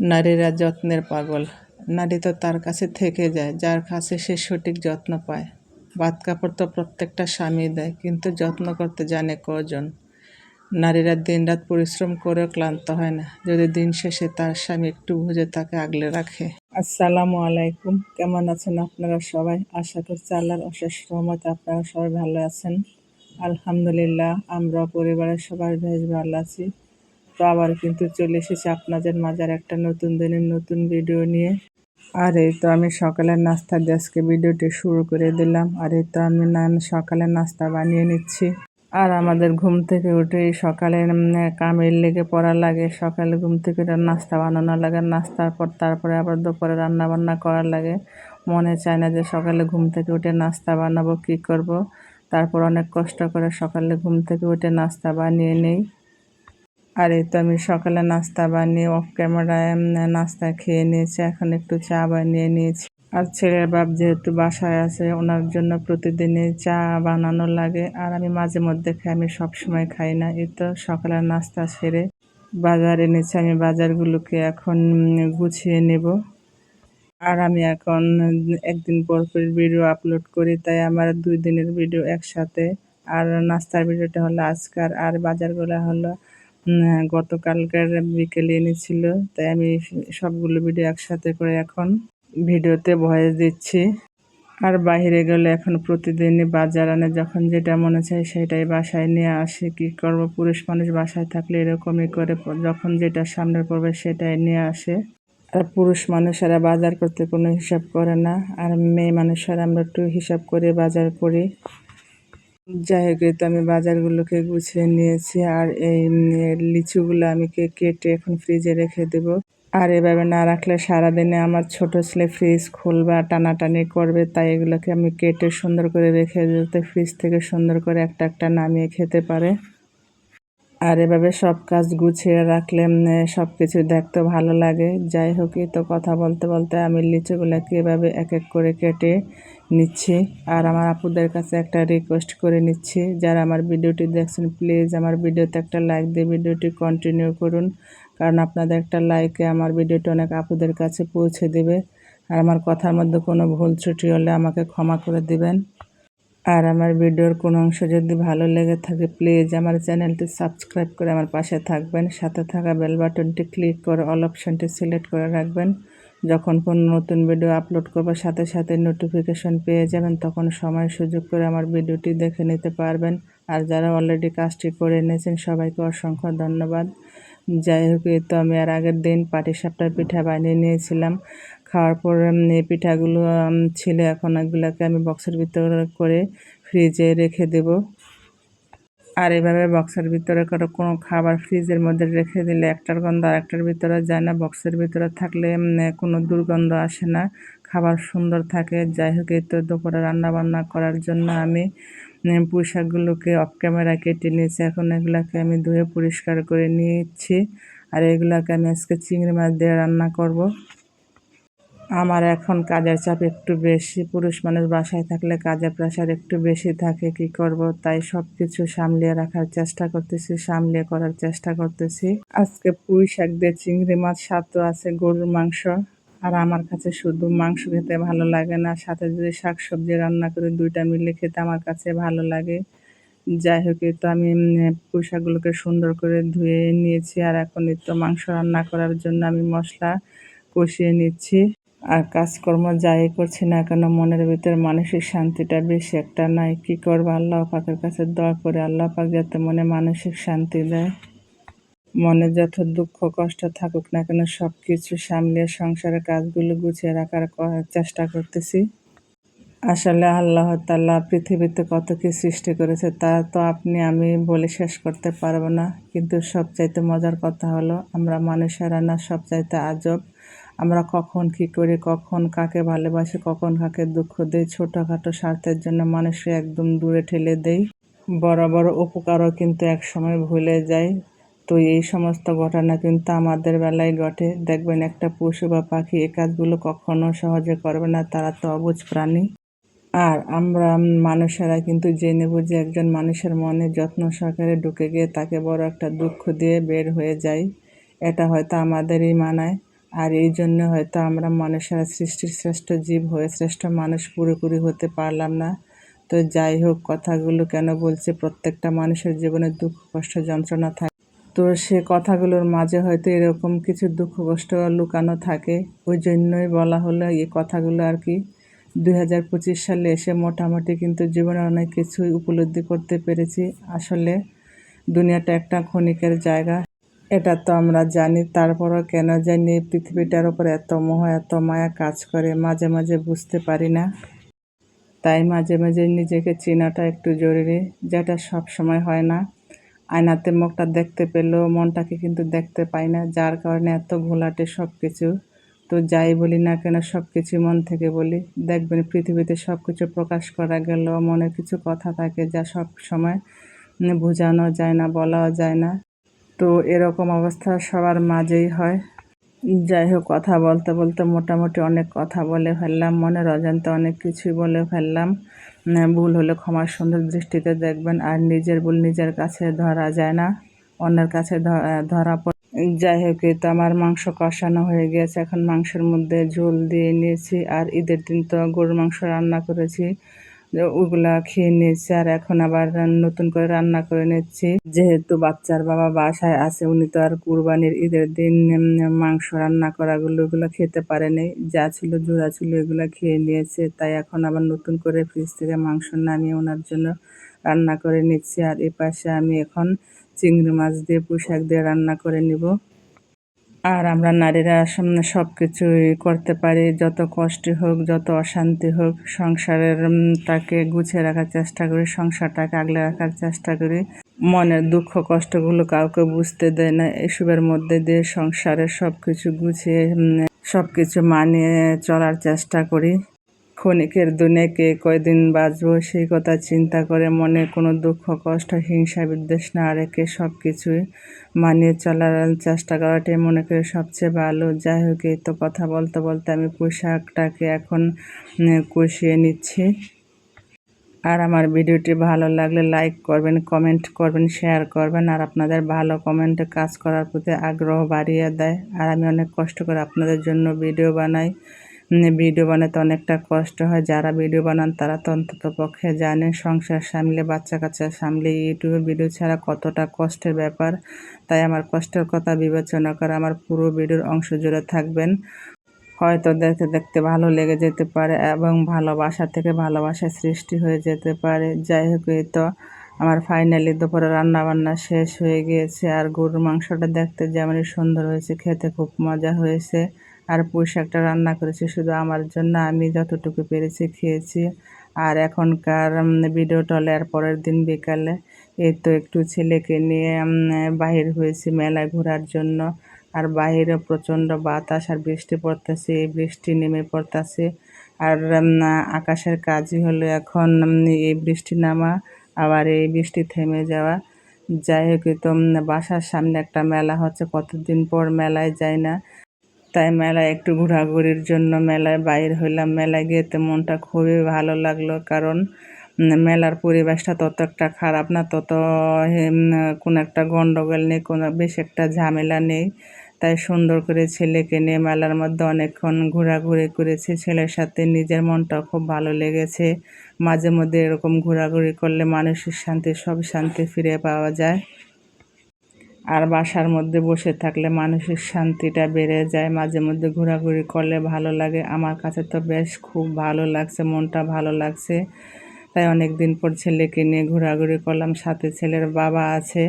নারীরা যত্নের পাগল। নারী তো তার কাছে থেকে যায়, যার কাছে সে সঠিক যত্ন পায়। ভাত কাপড় তো প্রত্যেকটা স্বামী দেয়, কিন্তু যত্ন করতে জানে কজন? নারীরা দিনরাত পরিশ্রম করেও ক্লান্ত হয় না। যদি দিন শেষে তার স্বামী একটু বুঝে তাকে আগলে রাখে। আসসালামু আলাইকুম। কেমন আছেন আপনারা সবাই? আশা করছি আল্লাহর অশেষ রহমতে আপনারা সবাই ভালো আছেন। আলহামদুলিল্লাহ, আমরা পরিবারের সবাই বেশ ভালো আছি। তো আবার কিন্তু চলে এসেছি আপনাদের মাঝার একটা নতুন দিনের নতুন ভিডিও নিয়ে। আর এই তো আমি সকালের নাস্তা দিয়ে আজকে ভিডিওটি শুরু করে দিলাম। আর এই তো আমি নান সকালের নাস্তা বানিয়ে নিচ্ছি। আর আমাদের ঘুম থেকে উঠে সকালে কামের লেগে পড়া লাগে। সকালে ঘুম থেকে উঠে নাস্তা বানানো লাগে। নাস্তার পর তারপরে আবার দুপুরে রান্না বান্না করার লাগে। মনে চায় না যে সকালে ঘুম থেকে উঠে নাস্তা বানাবো, কি করব? তারপর অনেক কষ্ট করে সকালে ঘুম থেকে উঠে নাস্তা বানিয়ে নেই। আর এই তো আমি সকালে নাস্তা বানিয়ে অফ ক্যামেরায় নাস্তা খেয়ে নিয়েছি, এখন একটু চা বানিয়ে নিয়েছি। আর ছেলের বাপ যেহেতু বাসায় আছে, ওনার জন্য প্রতিদিনই চা বানানো লাগে। আর আমি মাঝে মধ্যে খাই, আমি সবসময় খাই না। এই তো সকালের নাস্তা সেরে বাজার এনেছি, আমি বাজারগুলোকে এখন গুছিয়ে নেব। আর আমি এখন, একদিন পর পর ভিডিও আপলোড করি, তাই আমার দুই দিনের ভিডিও একসাথে। আর নাস্তার ভিডিওটা হলো আজকার, আর বাজারগুলো হলো গতকালকার বিকেলে এনেছিল, তাই আমি সবগুলো ভিডিও একসাথে করে এখন ভিডিওতে ভয়েস দিচ্ছি। আর বাইরে গেলে এখন প্রতিদিনই বাজার আনে, যখন যেটা মনে চায় সেটাই বাসায় নিয়ে আসে, কি করব? পুরুষ মানুষ বাসায় থাকলে এরকমই করে, যখন যেটা সামনে পড়বে সেটাই নিয়ে আসে। আর পুরুষ মানুষেরা বাজার করতে কোনো হিসাব করে না, আর মেয়ে মানুষেরা আমরা একটু হিসাব করে বাজার করি। যাই হোক তো আমি বাজারগুলোকে গুছিয়ে নিয়েছি আর এই লিচুগুলো আমি কেটে এখন ফ্রিজে রেখে দেব। আর এভাবে না রাখলে সারাদিনে আমার ছোট ছেলে ফ্রিজ খুলবা টানাটানি করবে, তাই এগুলোকে আমি কেটে সুন্দর করে রেখে দিতে, ফ্রিজ থেকে সুন্দর করে একটা একটা নামিয়ে খেতে পারে। আর এভাবে সব কাজ গুছিয়ে রাখলে সব কিছু দেখতে ভালো লাগে। যাই হোক তো কথা বলতে বলতে আমি লিচুগুলোকে এভাবে এক এক করে কেটে নিচ্ছি। আর আমার আপুদের কাছে একটা রিকোয়েস্ট করে নিচ্ছি, যারা আমার ভিডিওটি দেখছেন প্লিজ আমার ভিডিওতে একটা লাইক দিয়ে ভিডিওটি কন্টিনিউ করুন। কারণ আপনাদের একটা লাইকে আমার ভিডিওটি অনেক আপুদের কাছে পৌঁছে দেবে। আর আমার কথার মধ্যে কোনো ভুল ত্রুটি হলে আমাকে ক্ষমা করে দিবেন। আর আমার ভিডিওর কোনো অংশ যদি ভালো লেগে থাকে প্লিজ আমার চ্যানেলটি সাবস্ক্রাইব করে আমার পাশে থাকবেন। সাথে থাকা বেল বাটনটি ক্লিক করে অল অপশানটি সিলেক্ট করে রাখবেন। যখন কোনো নতুন ভিডিও আপলোড করব, সাথে সাথে নোটিফিকেশন পেয়ে যাবেন, তখন সময় সুযোগ করে আমার ভিডিওটি দেখে নিতে পারবেন। আর যারা অলরেডি কাজটি করে এনেছেন, সবাইকে অসংখ্য ধন্যবাদ। যাই হোক তো আমি আর আগের দিন পাটিসাপটার পিঠা বানিয়ে নিয়েছিলাম। খাওয়ার পর এই পিঠাগুলো ছিল এখন এগুলোকে আমি বক্সের ভিতরে করে ফ্রিজে রেখে দেব। আর এভাবে বক্সের ভিতরে করে কোনো খাবার ফ্রিজের মধ্যে রেখে দিলে একটার গন্ধ আরেকটার ভিতরে যায় না। বক্সের ভিতরে থাকলে কোনো দুর্গন্ধ আসে না, খাবার সুন্দর থাকে। যাই হোক, এই তো দুপুরে রান্নাবান্না করার জন্য আমি পোশাকগুলোকে অফ ক্যামেরা কেটে নিয়েছি। এখন এগুলাকে আমি ধুয়ে পরিষ্কার করে নিয়েছি। আর এগুলাকে আমি আজকে চিংড়ি মাছ দিয়ে রান্না করব। আমার এখন কাজের চাপ একটু বেশি, পুরুষ মানুষ বাসায় থাকলে কাজের প্রেশার একটু বেশি থাকে, কি করব? তাই সব কিছু সামলিয়ে রাখার চেষ্টা করতেছি, সামলিয়ে করার চেষ্টা করতেছি। আজকে পুঁই শাক দিয়ে চিংড়ি মাছ সাথে আছে, গরুর মাংস। আর আমার কাছে শুধু মাংস খেতে ভালো লাগে না, সাথে যদি শাক সবজি রান্না করে, দুইটা মিলে খেতে আমার কাছে ভালো লাগে। যাই হোক তো আমি পুঁইশাকগুলোকে সুন্দর করে ধুয়ে নিয়েছি, আর এখন তো মাংস রান্না করার জন্য আমি মশলা কষিয়ে নিচ্ছি। আর কাজকর্ম যাই করছি না কেন, মনের ভিতরে মানসিক শান্তিটা বেশি একটা নাই। কি করব? আল্লাহ পাকের কাছে দোয়া করে, আল্লাহ পাক যাতে মনে মানসিক শান্তি দেয়। মনে যত দুঃখ, কষ্ট থাকুক না কেন সব কিছু সামলিয়ে সংসারের কাজগুলো গুছিয়ে রাখার চেষ্টা করতেছি। আসলে আল্লাহ তাল্লাহ পৃথিবীতে কত কি সৃষ্টি করেছে তা তো আপনি, আমি বলে শেষ করতে পারব না। কিন্তু সবচাইতে মজার কথা হলো, আমরা মানুষেরা না, সবচাইতে আজব। আমরা কখন কি করি, কখন কাকে ভালোবাসি, কখন কাকে দুঃখ দিই, ছোটোখাটো স্বার্থের জন্য মানুষকে একদম দূরে ঠেলে দেই। বড় বড় উপকারও কিন্তু এক সময় ভুলে যায়। তো এই সমস্ত ঘটনা কিন্তু আমাদের বেলায় ঘটে। দেখবেন একটা পশু বা পাখি এ কাজগুলো কখনো সহজে করবে না, তারা তো অবুজ প্রাণী। আর আমরা মানুষেরা কিন্তু জেনে বুঝে একজন মানুষের মনে যত্ন সহকারে ঢুকে গিয়ে তাকে বড় একটা দুঃখ দিয়ে বের হয়ে যায় এটা হয়তো আমাদেরই মানায়। আর এই জন্য হয়তো আমরা মানুষেরা সৃষ্টির শ্রেষ্ঠ জীব হয়ে শ্রেষ্ঠ মানুষ পুরোপুরি হতে পারলাম না। তো যাই হোক, কথাগুলো কেন বলছি? প্রত্যেকটা মানুষের জীবনে দুঃখ, কষ্ট, যন্ত্রণা থাকে। তো সে কথাগুলোর মাঝে হয়তো এরকম কিছু দুঃখ, কষ্ট লুকানো থাকে। ওই জন্যই বলা হলো এই কথাগুলো আর কি। দুই হাজার পঁচিশ সালে এসে মোটামুটি কিন্তু জীবনে অনেক কিছুই উপলব্ধি করতে পেরেছি। আসলে দুনিয়াটা একটা ক্ষণিকের জায়গা। এটা তো আমরা জানি, তারপরও কেন জানি পৃথিবীটার উপর এত মোহ, এত মায়া কাজ করে, মাঝে মাঝে বুঝতে পারি না। তাই মাঝে মাঝে নিজেকে চেনাটা একটু জরুরি, যেটা সব সময় হয় না। আয়নাতে মুখটা দেখতে পেলেও মনটাকে কিন্তু দেখতে পাই না, যার কারণে এত ঘোলাটে সব কিছু তো যাই বলি না কেন সব কিছু মন থেকে বলি। দেখবেন পৃথিবীতে সব কিছু প্রকাশ করা গেলেও মনে কিছু কথা থাকে যা সব সময় বোঝানো যায় না, বলাও যায় না। তো এরকম অবস্থা সবার মাঝেই হয়। যাই হোক, কথা বলতে বলতে মোটামুটি অনেক কথা বলে ফেললাম, মনের অজান্তে অনেক কিছুই বলে ফেললাম। ভুল হলে ক্ষমার সুন্দর দৃষ্টিতে দেখবেন, আর নিজের ভুল নিজের কাছে ধরা যায় না, অন্যের কাছে ধরা পড়ে। যাই হোক তো আমার মাংস কষানো হয়ে গিয়েছে, এখন মাংসের মধ্যে ঝোল দিয়ে নিয়েছি, আর ঈদের দিন তো গরুর মাংস রান্না করেছি। ওগুলা খেয়ে নিয়েছি আর এখন আবার নতুন করে রান্না করে নিচ্ছি। যেহেতু বাচ্চার বাবা বাসায় আছে, উনি তো আর কুরবানির ঈদের দিন মাংস রান্না করাগুলো ওগুলো খেতে পারেনি যা ছিল জোড়া ছিল এগুলো খেয়ে নিয়েছে। তাই এখন আবার নতুন করে ফ্রিজ থেকে মাংস নামিয়ে ওনার জন্য রান্না করে নিচ্ছি। আর এ পাশে আমি এখন চিংড়ি মাছ দিয়ে পোশাক দিয়ে রান্না করে নিব। আর আমরা নারীরা সামনে সব কিছুই করতে পারি, যত কষ্ট হোক, যত অশান্তি হোক, সংসারের তাকে গুছিয়ে রাখার চেষ্টা করি, সংসারটাকে আগলে রাখার চেষ্টা করি। মনের দুঃখ, কষ্টগুলো কাউকে বুঝতে দেয় না, এসবের মধ্যে দিয়ে সংসারের সব কিছু গুছিয়ে সব কিছু মানিয়ে চলার চেষ্টা করি। ক্ষণিকের দুনে কে কয়দিন বাঁচবো সেই কথা চিন্তা করে মনে কোনো দুঃখ, কষ্ট, হিংসা, বিদ্বেষ না রেখে সব কিছুই মানিয়ে চলার চেষ্টা করাটাই মনে করি সবচেয়ে ভালো। যাই হোক, এই তো কথা বলতে বলতে আমি পোশাকটাকে এখন কষিয়ে নিচ্ছি। আর আমার ভিডিওটি ভালো লাগলে লাইক করবেন, কমেন্ট করবেন, শেয়ার করবেন, আর আপনাদের ভালো কমেন্টে কাজ করার প্রতি আগ্রহ বাড়িয়ে দেয়। আর আমি অনেক কষ্ট করে আপনাদের জন্য ভিডিও বানাই। ভিডিও বানাতে অনেকটা কষ্ট হয়। যারা ভিডিও বানান, তারা তো অন্তত পক্ষে জানে সংসার সামলে বাচ্চা কাচ্চা সামলে ইউটিউবে ভিডিও ছাড়া কতটা কষ্টের ব্যাপার। তাই আমার কষ্টের কথা বিবেচনা করে আমার পুরো ভিডিওর অংশ জুড়ে থাকবেন। হয়তো দেখতে দেখতে ভালো লেগে যেতে পারে এবং ভালোবাসা থেকে ভালোবাসার সৃষ্টি হয়ে যেতে পারে। যাই হোক, এই তো আমার ফাইনালি দুপুরে রান্নাবান্না শেষ হয়ে গিয়েছে। আর গরুর মাংসটা দেখতে যেমনই সুন্দর হয়েছে, খেতে খুব মজা হয়েছে। আর পুঁই শাকটা রান্না করেছি, শুধু আমার জন্য। আমি যতটুকু পেরেছি খেয়েছি। আর এখনকার ভিডিও টলে আর পরের দিন বিকালে এই তো একটু ছেলেকে নিয়ে বাহির হয়েছি মেলায় ঘোরার জন্য। আর বাহিরে প্রচণ্ড বাতাস আর বৃষ্টি পড়তেছে, এই বৃষ্টি নেমে পড়তেছে। আর আকাশের কাজই হলো এখন এই বৃষ্টি নামা, আবার এই বৃষ্টি থেমে যাওয়া। যাই হোক তো বাসার সামনে একটা মেলা হচ্ছে, কতদিন পর মেলায় যায় না। তাই মেলায় একটু ঘোরাঘুরির জন্য মেলায় বাইর হইলাম। মেলায় গিয়েতে মনটা খুবই ভালো লাগল কারণ মেলার পরিবেশটা তত একটা খারাপ না, তত কোনো একটা গণ্ডগোল নেই, কোনো বেশ একটা ঝামেলা নেই। তাই সুন্দর করে ছেলেকে নিয়ে মেলার মধ্যে অনেকক্ষণ ঘোরাঘুরি করেছি। ছেলের সাথে নিজের মনটাও খুব ভালো লেগেছে। মাঝে মধ্যে এরকম ঘোরাঘুরি করলে মানসিক শান্তি, সব শান্তি ফিরে পাওয়া যায়। আর বাসার মধ্যে বসে থাকলে মানসিক শান্তিটা বেড়ে যায়। মাঝে মধ্যে ঘোরাঘুরি করলে ভালো লাগে। আমার কাছে তো বেশ খুব ভালো লাগছে, মনটা ভালো লাগছে। তাই অনেক দিন পর ছেলেকে নিয়ে ঘোরাঘুরি করলাম। সাথে ছেলের বাবা আছে।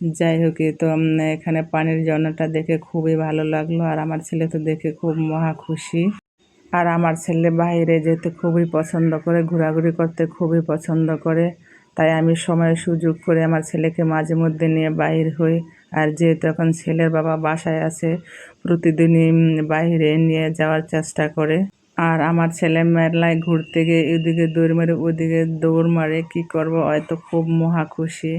যাই হোক তো এখানে পানির ঝর্ণাটা দেখে খুবই ভালো লাগল। আর আমার ছেলে তো দেখে খুব মহা খুশি। আর আমার ছেলে বাইরে যেতে খুবই পছন্দ করে, ঘোরাঘুরি করতে খুবই পছন্দ করে। তাই আমি সময় সুযোগ করে আমার ছেলেকে মাঝে মধ্যে নিয়ে বাইর হই। আর যেহেতু এখন ছেলের বাবা বাসায় আছে, প্রতিদিনই বাইরে নিয়ে যাওয়ার চেষ্টা করে। আর আমার ছেলে মেলায় ঘুরতে গিয়ে এদিকে দৌড় মারে, ওদিকে দৌড় মারে, কি করব? হয়তো খুব মহা খুশি।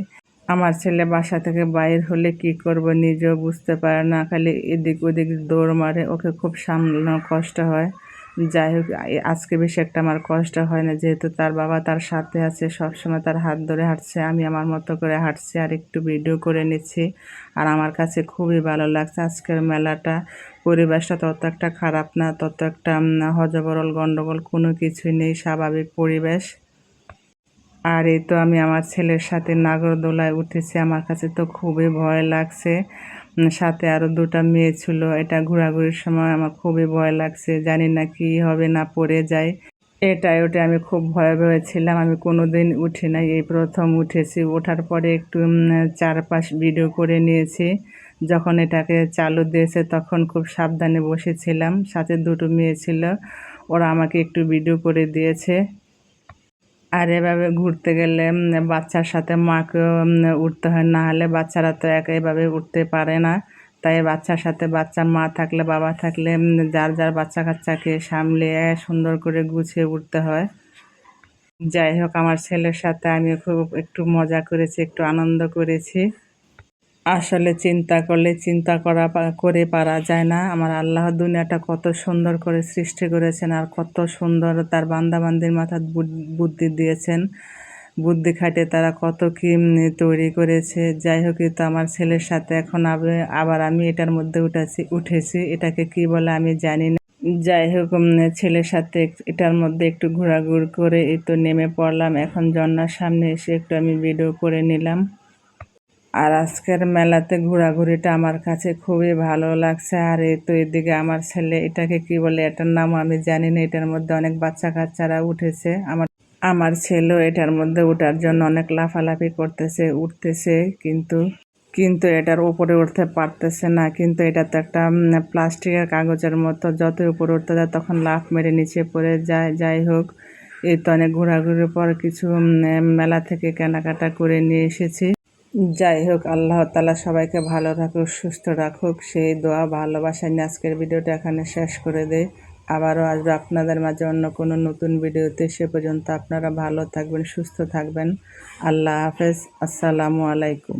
আমার ছেলে বাসা থেকে বাইর হলে কি করব? নিজেও বুঝতে পারে না, খালি এদিক ওদিক দৌড় মারে, ওকে খুব সামলানো কষ্ট হয়। যাই হোক আজকে বেশি একটা আমার কষ্ট হয় না, যেহেতু তার বাবা তার সাথে আছে, সবসময় তার হাত ধরে হাঁটছে, আমি আমার মতো করে হাঁটছি আর একটু ভিডিও করে নিচ্ছি। আর আমার কাছে খুবই ভালো লাগছে আজকের মেলাটা, পরিবেশটা তত একটা খারাপ না, তত একটা হজবরল গণ্ডগোল কোনো কিছুই নেই, স্বাভাবিক পরিবেশ। আর এই তো আমি আমার ছেলের সাথে নাগরদোলায় উঠেছি। আমার কাছে তো খুবই ভয় লাগছে। সাথে আরও দুটো মেয়ে ছিল। এটা ঘোরাঘুরির সময় আমার খুবই ভয় লাগছে। জানি না কি হবে না পড়ে যায়। এটাই, ওটা আমি খুব ভয়ে ভয়ে ছিলাম। আমি কোনো দিন উঠি নাই। এই প্রথম উঠেছি। ওঠার পরে একটু চারপাশ ভিডিও করে নিয়েছি। যখন এটাকে চালু দিয়েছে তখন খুব সাবধানে বসেছিলাম। সাথে দুটো মেয়ে ছিল। ওরা আমাকে একটু ভিডিও করে দিয়েছে। আর এভাবে ঘুরতে গেলে বাচ্চার সাথে মাকেও উঠতে হয়। না হলে বাচ্চারা তো একা এভাবে উঠতে পারে না। তাই বাচ্চার সাথে বাচ্চার মা থাকলে, বাবা থাকলে যার যার বাচ্চা কাচ্চাকে সামলে সুন্দর করে গুছিয়ে উঠতে হয়। যাই হোক, আমার ছেলের সাথে আমি খুব একটু মজা করেছি, একটু আনন্দ করেছি। আসলে চিন্তা করলে চিন্তা করা করে পারা যায় না। আমার আল্লাহ দুনিয়াটা কত সুন্দর করে সৃষ্টি করেছেন আর কত সুন্দর তার বান্দাবান্দির মাথা বুদ্ধি দিয়েছেন। বুদ্ধি খাটে তারা কত কি তৈরি করেছে। যাই হোক তো আমার ছেলের সাথে এখন আবে- আবার আমি এটার মধ্যে উঠেছি উঠেছি। এটাকে কি বলে আমি জানি না। যাই হোক ছেলের সাথে এটার মধ্যে একটু ঘোরাঘুর করে এই তো নেমে পড়লাম। এখন ঝর্ণার সামনে এসে একটু আমি ভিডিও করে নিলাম। আর আজকের মেলাতে ঘোরাঘুরিটা আমার কাছে খুবই ভালো লাগছে। আর এই তো এদিকে আমার ছেলে, এটাকে কি বলে, এটার নাম আমি জানি না, এটার মধ্যে অনেক বাচ্চা কাচ্চারা উঠেছে। আমার আমার ছেলেও এটার মধ্যে ওঠার জন্য অনেক লাফালাফি করতেছে, উঠতেছে, কিন্তু কিন্তু এটার উপরে উঠতে পারতেছে না। কিন্তু এটা তো একটা প্লাস্টিকের কাগজের মতো যত উপরে উঠতে যায় তখন লাফ মেরে নিচে পড়ে যায়, যাই হোক। এই তো অনেক ঘোরাঘুরির পর কিছু মেলা থেকে কেনাকাটা করে নিয়ে এসেছি। যাই হোক, আল্লাহ তালা সবাইকে ভালো রাখুক, সুস্থ রাখুক। সেই দোয়া ভালোবাসা নিয়ে আজকের ভিডিওটা এখানে শেষ করে দেয় আবারও আসবে আপনাদের মাঝে অন্য কোনো নতুন ভিডিওতে। সে পর্যন্ত আপনারা ভালো থাকবেন, সুস্থ থাকবেন। আল্লাহ হাফেজ। আসসালামু আলাইকুম।